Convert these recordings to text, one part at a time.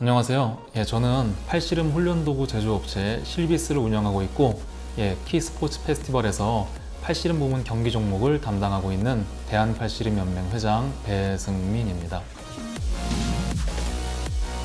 안녕하세요. 예, 저는 팔씨름 훈련도구 제조업체 실비스를 운영하고 있고, 예, 키스포츠 페스티벌에서 팔씨름 부문 경기 종목을 담당하고 있는 대한팔씨름연맹 회장 배승민입니다.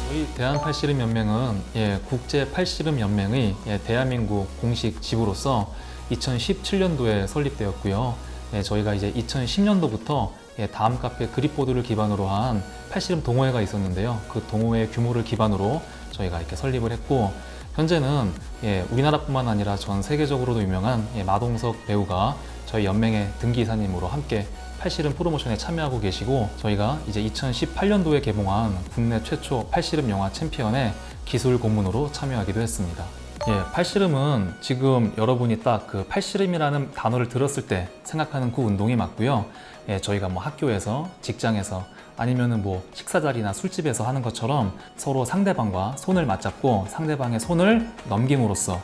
저희 대한팔씨름연맹은 예, 국제 팔씨름연맹의 예, 대한민국 공식 지부로서 2017년도에 설립되었고요. 예, 저희가 이제 2010년도부터 예, 다음 카페 그립보드를 기반으로 한 팔씨름 동호회가 있었는데요. 그 동호회 규모를 기반으로 저희가 이렇게 설립을 했고 현재는 예, 우리나라뿐만 아니라 전 세계적으로도 유명한 예, 마동석 배우가 저희 연맹의 등기이사님으로 함께 팔씨름 프로모션에 참여하고 계시고 저희가 이제 2018년도에 개봉한 국내 최초 팔씨름 영화 챔피언의 기술 고문으로 참여하기도 했습니다. 예, 팔씨름은 지금 여러분이 딱 그 팔씨름이라는 단어를 들었을 때 생각하는 그 운동이 맞고요. 예, 저희가 뭐 학교에서, 직장에서 아니면은 뭐 식사 자리나 술집에서 하는 것처럼 서로 상대방과 손을 맞잡고 상대방의 손을 넘김으로써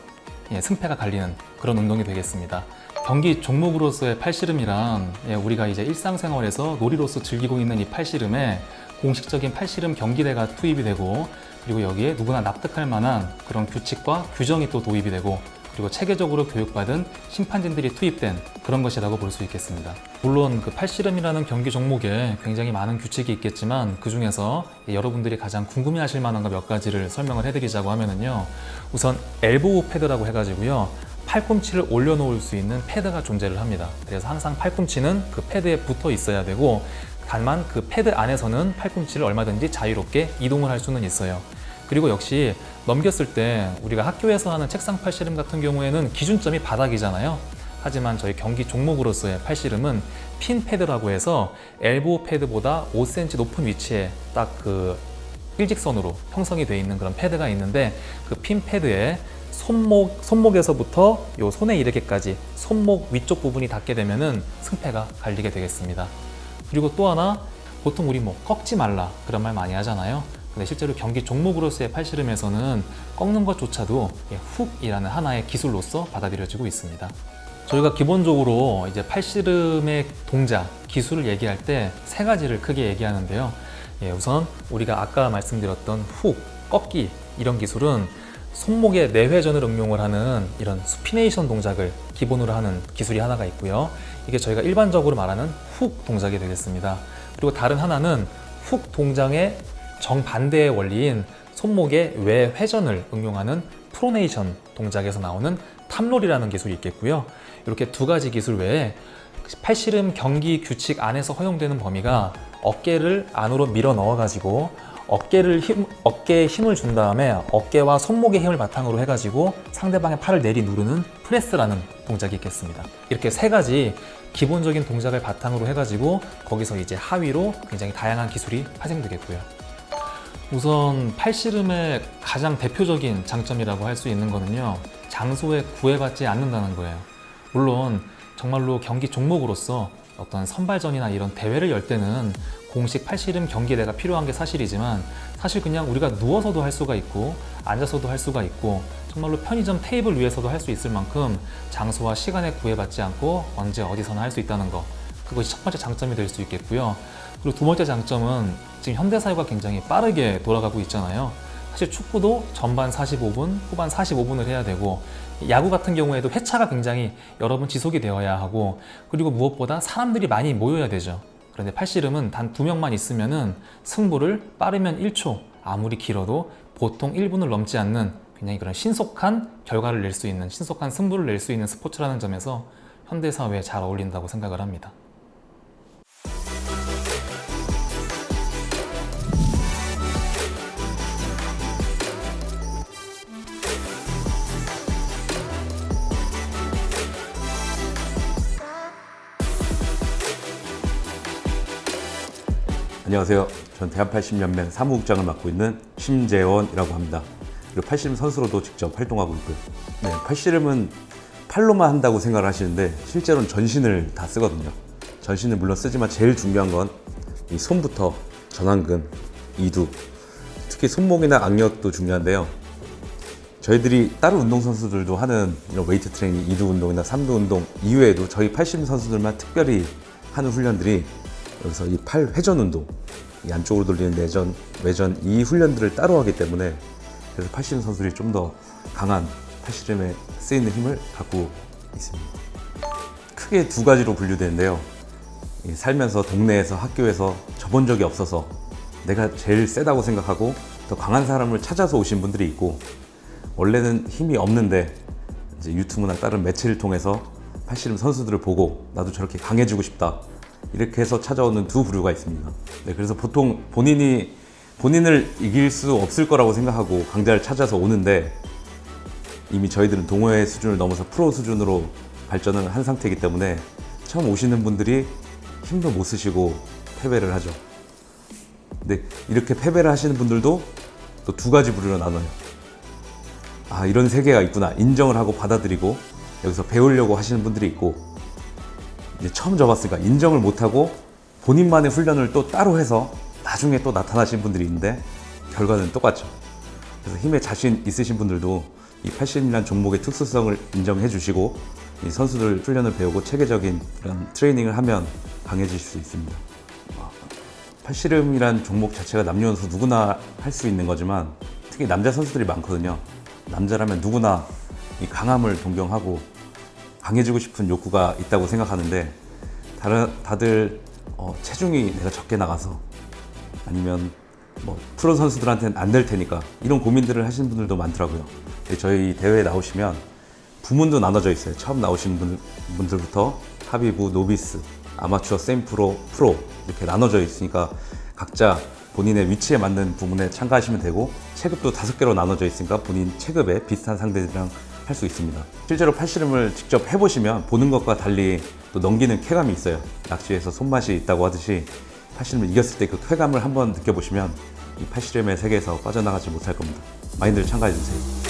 예, 승패가 갈리는 그런 운동이 되겠습니다. 경기 종목으로서의 팔씨름이란 예, 우리가 이제 일상생활에서 놀이로서 즐기고 있는 이 팔씨름에 공식적인 팔씨름 경기대가 투입이 되고 그리고 여기에 누구나 납득할 만한 그런 규칙과 규정이 또 도입이 되고 그리고 체계적으로 교육받은 심판진들이 투입된 그런 것이라고 볼 수 있겠습니다. 물론 그 팔씨름이라는 경기 종목에 굉장히 많은 규칙이 있겠지만 그 중에서 여러분들이 가장 궁금해하실 만한 거 몇 가지를 설명을 해드리자고 하면은요. 우선 엘보우 패드라고 해가지고요. 팔꿈치를 올려놓을 수 있는 패드가 존재를 합니다. 그래서 항상 팔꿈치는 그 패드에 붙어 있어야 되고 다만 그 패드 안에서는 팔꿈치를 얼마든지 자유롭게 이동을 할 수는 있어요. 그리고 역시 넘겼을 때 우리가 학교에서 하는 책상 팔씨름 같은 경우에는 기준점이 바닥이잖아요. 하지만 저희 경기 종목으로서의 팔씨름은 핀 패드라고 해서 엘보 패드보다 5cm 높은 위치에 딱 그 일직선으로 형성이 되어 있는 그런 패드가 있는데 그 핀 패드에 손목 손목에서부터 요 손에 이르게까지 손목 위쪽 부분이 닿게 되면은 승패가 갈리게 되겠습니다. 그리고 또 하나 보통 우리 뭐 꺾지 말라 그런 말 많이 하잖아요. 근데 실제로 경기 종목으로서의 팔씨름에서는 꺾는 것조차도 예, 훅이라는 하나의 기술로서 받아들여지고 있습니다. 저희가 기본적으로 이제 팔씨름의 동작, 기술을 얘기할 때 세 가지를 크게 얘기하는데요. 예, 우선 우리가 아까 말씀드렸던 훅, 꺾기 이런 기술은 손목의 내회전을 응용을 하는 이런 수피네이션 동작을 기본으로 하는 기술이 하나가 있고요. 이게 저희가 일반적으로 말하는 훅 동작이 되겠습니다. 그리고 다른 하나는 훅 동작의 정반대의 원리인 손목의 외 회전을 응용하는 프로네이션 동작에서 나오는 탑롤이라는 기술이 있겠고요. 이렇게 두 가지 기술 외에 팔씨름 경기 규칙 안에서 허용되는 범위가 어깨를 안으로 밀어 넣어가지고 어깨를 힘, 어깨에 힘을 준 다음에 어깨와 손목의 힘을 바탕으로 해가지고 상대방의 팔을 내리 누르는 프레스라는 동작이 있겠습니다. 이렇게 세 가지 기본적인 동작을 바탕으로 해가지고 거기서 이제 하위로 굉장히 다양한 기술이 파생되겠고요. 우선 팔씨름의 가장 대표적인 장점이라고 할 수 있는 거는요. 장소에 구애받지 않는다는 거예요. 물론 정말로 경기 종목으로서 어떤 선발전이나 이런 대회를 열 때는 공식 팔씨름 경기대가 필요한 게 사실이지만 사실 그냥 우리가 누워서도 할 수가 있고 앉아서도 할 수가 있고 정말로 편의점 테이블 위에서도 할 수 있을 만큼 장소와 시간에 구애받지 않고 언제 어디서나 할 수 있다는 거 그것이 첫 번째 장점이 될 수 있겠고요. 그리고 두 번째 장점은 지금 현대 사회가 굉장히 빠르게 돌아가고 있잖아요. 사실 축구도 전반 45분, 후반 45분을 해야 되고 야구 같은 경우에도 회차가 굉장히 여러 번 지속이 되어야 하고 그리고 무엇보다 사람들이 많이 모여야 되죠. 그런데 팔씨름은 단 두 명만 있으면은 승부를 빠르면 1초, 아무리 길어도 보통 1분을 넘지 않는 굉장히 그런 신속한 결과를 낼 수 있는 신속한 승부를 낼 수 있는 스포츠라는 점에서 현대 사회에 잘 어울린다고 생각을 합니다. 안녕하세요. 전 대한80연맹 사무국장을 맡고 있는 심재원이라고 합니다. 그리고 팔씨름 선수로도 직접 활동하고 있고요. 네, 팔씨름은 팔로만 한다고 생각을 하시는데 실제로는 전신을 다 쓰거든요. 전신을 물론 쓰지만 제일 중요한 건 이 손부터 전완근, 이두, 특히 손목이나 악력도 중요한데요. 저희들이 다른 운동선수들도 하는 이런 웨이트 트레이닝, 이두 운동이나 삼두 운동 이외에도 저희 팔씨름 선수들만 특별히 하는 훈련들이 여기서 이 팔 회전 운동 이 안쪽으로 돌리는 내전, 외전 이 훈련들을 따로 하기 때문에 그래서 팔씨름 선수들이 좀 더 강한 팔씨름에 쓰이는 힘을 갖고 있습니다. 크게 두 가지로 분류되는데요. 이 살면서 동네에서 학교에서 접은 적이 없어서 내가 제일 세다고 생각하고 더 강한 사람을 찾아서 오신 분들이 있고 원래는 힘이 없는데 이제 유튜브나 다른 매체를 통해서 팔씨름 선수들을 보고 나도 저렇게 강해지고 싶다 이렇게 해서 찾아오는 두 부류가 있습니다. 네, 그래서 보통 본인이 본인을 이길 수 없을 거라고 생각하고 강자를 찾아서 오는데 이미 저희들은 동호회 수준을 넘어서 프로 수준으로 발전을 한 상태이기 때문에 처음 오시는 분들이 힘도 못 쓰시고 패배를 하죠. 근데 이렇게 패배를 하시는 분들도 또 두 가지 부류로 나눠요. 아, 이런 세계가 있구나. 인정을 하고 받아들이고 여기서 배우려고 하시는 분들이 있고 이제 처음 접었으니까 인정을 못하고 본인만의 훈련을 또 따로 해서 나중에 또 나타나신 분들이 있는데 결과는 똑같죠. 그래서 힘에 자신 있으신 분들도 이 팔씨름이라는 종목의 특수성을 인정해 주시고 이 선수들 훈련을 배우고 체계적인 이런 트레이닝을 하면 강해질 수 있습니다. 팔씨름이란 종목 자체가 남녀노소 누구나 할 수 있는 거지만 특히 남자 선수들이 많거든요. 남자라면 누구나 이 강함을 동경하고 강해지고 싶은 욕구가 있다고 생각하는데 다른 다들 어, 체중이 내가 적게 나가서 아니면 뭐 프로 선수들한테는 안 될 테니까 이런 고민들을 하시는 분들도 많더라고요. 저희 대회에 나오시면 부문도 나눠져 있어요. 처음 나오시는 분, 분들부터 합의부, 노비스, 아마추어, 세미프로, 프로 이렇게 나눠져 있으니까 각자 본인의 위치에 맞는 부문에 참가하시면 되고 체급도 다섯 개로 나눠져 있으니까 본인 체급에 비슷한 상대들이랑 할 수 있습니다. 실제로 팔씨름을 직접 해보시면 보는 것과 달리 또 넘기는 쾌감이 있어요. 낚시에서 손맛이 있다고 하듯이 팔씨름을 이겼을 때 그 쾌감을 한번 느껴보시면 이 팔씨름의 세계에서 빠져나가지 못할 겁니다. 많이들 참가해주세요.